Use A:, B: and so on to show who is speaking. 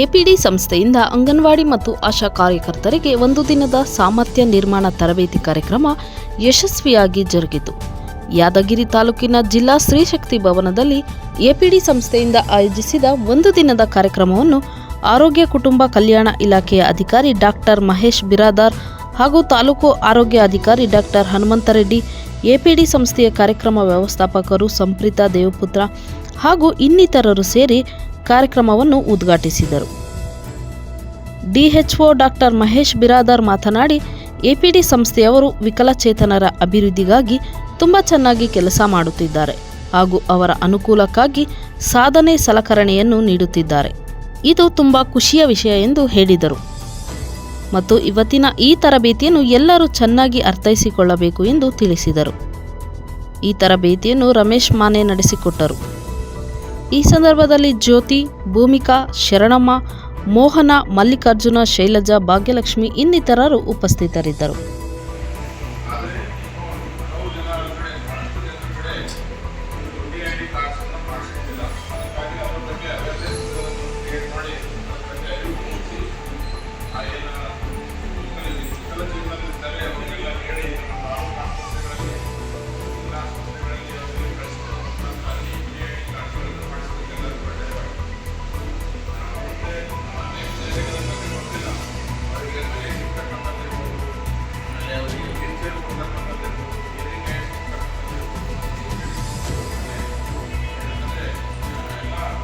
A: APD ಸಂಸ್ಥೆಯಿಂದ ಅಂಗನವಾಡಿ ಮತ್ತು ಆಶಾ ಕಾರ್ಯಕರ್ತರಿಗೆ ಒಂದು ದಿನದ ಸಾಮರ್ಥ್ಯ ನಿರ್ಮಾಣ ತರಬೇತಿ ಕಾರ್ಯಕ್ರಮ ಯಶಸ್ವಿಯಾಗಿ ಜರುಗಿತು. ಯಾದಗಿರಿ ತಾಲೂಕಿನ ಜಿಲ್ಲಾ ಸ್ತ್ರೀಶಕ್ತಿ ಭವನದಲ್ಲಿ ಎಪಿಡಿ ಸಂಸ್ಥೆಯಿಂದ ಆಯೋಜಿಸಿದ ಒಂದು ದಿನದ ಕಾರ್ಯಕ್ರಮವನ್ನು ಆರೋಗ್ಯ ಕುಟುಂಬ ಕಲ್ಯಾಣ ಇಲಾಖೆಯ ಅಧಿಕಾರಿ ಡಾಕ್ಟರ್ ಮಹೇಶ್ ಬಿರಾದಾರ್ ಹಾಗೂ ತಾಲೂಕು ಆರೋಗ್ಯ ಅಧಿಕಾರಿ ಡಾಕ್ಟರ್ ಹನುಮಂತರೆಡ್ಡಿ ಎಪಿಡಿ ಸಂಸ್ಥೆಯ ಕಾರ್ಯಕ್ರಮ ವ್ಯವಸ್ಥಾಪಕರು ಸಂಪ್ರೀತಾ ದೇವಪುತ್ರ ಹಾಗೂ ಇನ್ನಿತರರು ಸೇರಿ ಕಾರ್ಯಕ್ರಮವನ್ನು ಉದ್ಘಾಟಿಸಿದರು. ಡಿಎಚ್ಒ ಡಾಕ್ಟರ್ ಮಹೇಶ್ ಬಿರಾದಾರ್ ಮಾತನಾಡಿ, ಎಪಿಡಿ ಸಂಸ್ಥೆಯವರು ವಿಕಲಚೇತನರ ಅಭಿವೃದ್ಧಿಗಾಗಿ ತುಂಬ ಚೆನ್ನಾಗಿ ಕೆಲಸ ಮಾಡುತ್ತಿದ್ದಾರೆ ಹಾಗೂ ಅವರ ಅನುಕೂಲಕ್ಕಾಗಿ ಸಾಧನೆ ಸಲಕರಣೆಯನ್ನು ನೀಡುತ್ತಿದ್ದಾರೆ. ಇದು ತುಂಬ ಖುಷಿಯ ವಿಷಯ ಎಂದು ಹೇಳಿದರು. ಮತ್ತು ಇವತ್ತಿನ ಈ ತರಬೇತಿಯನ್ನು ಎಲ್ಲರೂ ಚೆನ್ನಾಗಿ ಅರ್ಥೈಸಿಕೊಳ್ಳಬೇಕು ಎಂದು ತಿಳಿಸಿದರು. ಈ ತರಬೇತಿಯನ್ನು ರಮೇಶ್ ಮಾನೆ ನಡೆಸಿಕೊಟ್ಟರು. ಈ ಸಂದರ್ಭದಲ್ಲಿ ಜ್ಯೋತಿ ಭೂಮಿಕಾ ಶರಣಮ್ಮ ಮೋಹನ ಮಲ್ಲಿಕಾರ್ಜುನ ಶೈಲಜಾ ಭಾಗ್ಯಲಕ್ಷ್ಮಿ ಇನ್ನಿತರರು ಉಪಸ್ಥಿತರಿದ್ದರು.